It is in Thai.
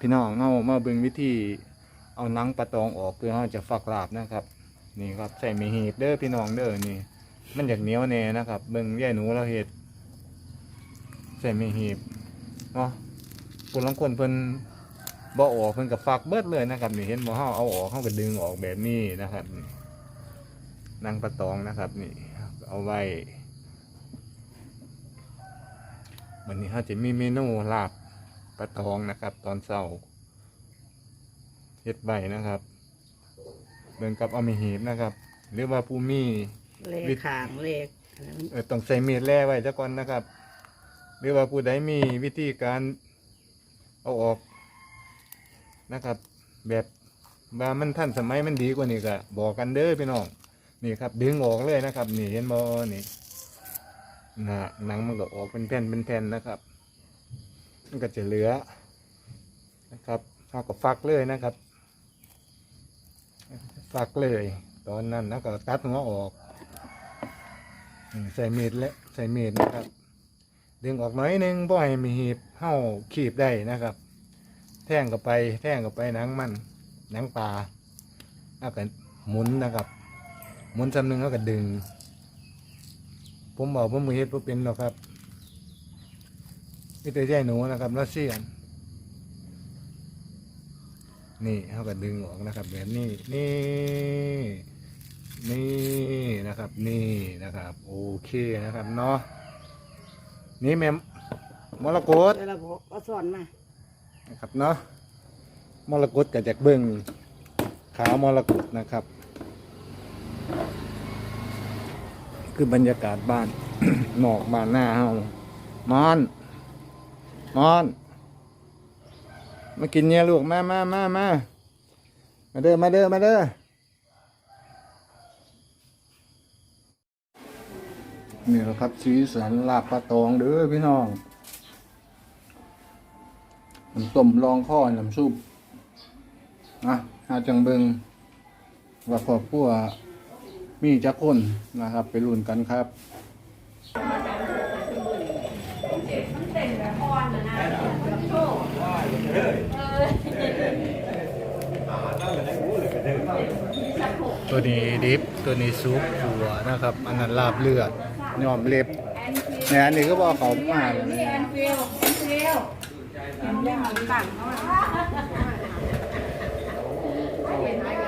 พี่น้องเอามาเบิ่งวิธีเอาหนังปลาตองออกเพื่อเราจะฟักลาบนะครับ นี่ครับใส่ม่หีบเด้อพี่น้องเด้อนี่ มันอยากเหนียวแน่นะครับเบิ่งแย่หนูเราเฮ็ดใส่ม่หีบเนาะผู้ลางคนเพิ่นบ่ออกเพิ่นก็ฟักเบิดเลยนะครับนี่เห็นบ่เฮาเอาออกเฮาก็ดึงออกแบบนี้นะครับหนังปลาตองนะครับนี่เอาไว้วันนี้เขาจะมีเมนูลาบ ปลาตองนะครับ ตอนเช้าเฮ็ดใบนะครับเบิ่งกับเอามีหีบนะครับ หรือว่าผู้มีเลขขางเลขอันนั้นเออต้องใส่มีดแล่ไว้ซะก่อนนะครับ หรือว่าผู้ใดมีวิธีการเอาออกนะครับ แบบว่ามันทันสมัยมันดีกว่านี้ก็บอกกันเด้อพี่น้องนี่ครับ ดึงออกเลยนะครับ นี่เห็นบ่นี่นะหนังมันก็ออกเป็นแผ่นเป็นแผ่นนะครับ มันก็จะเหลือนะครับเอาก็ฟักเลยนะครับ ฟักเลย ตอนนั้นแล้วก็ตัดหัวออก ใส่มีดและใส่มีดนะครับ ดึงออกน่อยนึงบ่ให้มีหีบเห่าขีบได้นะครับ แท่งกับไป แท่งกับไปหนังมันหนังปลาแล้วก็หมุนนะครับ หมุนจำหนึ่งแล้วก็ดึง ผมบอกผมมือเฮ็ดบ่เป็นหรอกครับ นี่แต่ใจหนูนะครับรัสเซียน นี่เขาก็ดึงออกนะครับ แบบนี้ นี่ นี่นะครับ นี่นะครับ โอเคนะครับเนาะ นี่แม่มมรกตเดี๋ยวเราบอกเอาสอนมานะครับเนาะ มรกตกับจากเบิ้งนี่ขาวมรกตนะครับ คือบรรยากาศบ้าน นอกบ้านหน้าเฮามอน มอน มากินเนี่ยลูกมามามามามาเด้อมาเด้อมาเด้อนี่แหละครับสีสันลาบปลาตองเด้อพี่น้องน้ำต้มรองข้อน้ำซุปนะหาจังเบิงว่าครอบครัวมีจักคนนะครับ ไปรุ่นกันครับ ตัวนี้ดิฟตัวนี้ซุปหัวนะครับ อันนั้นลาบเลือดยอมเล็บเนี่ยอันนี้ก็บอกเขามาเลยนะแอนฟิลแอนฟิลเห็นยังต่างเขาอะ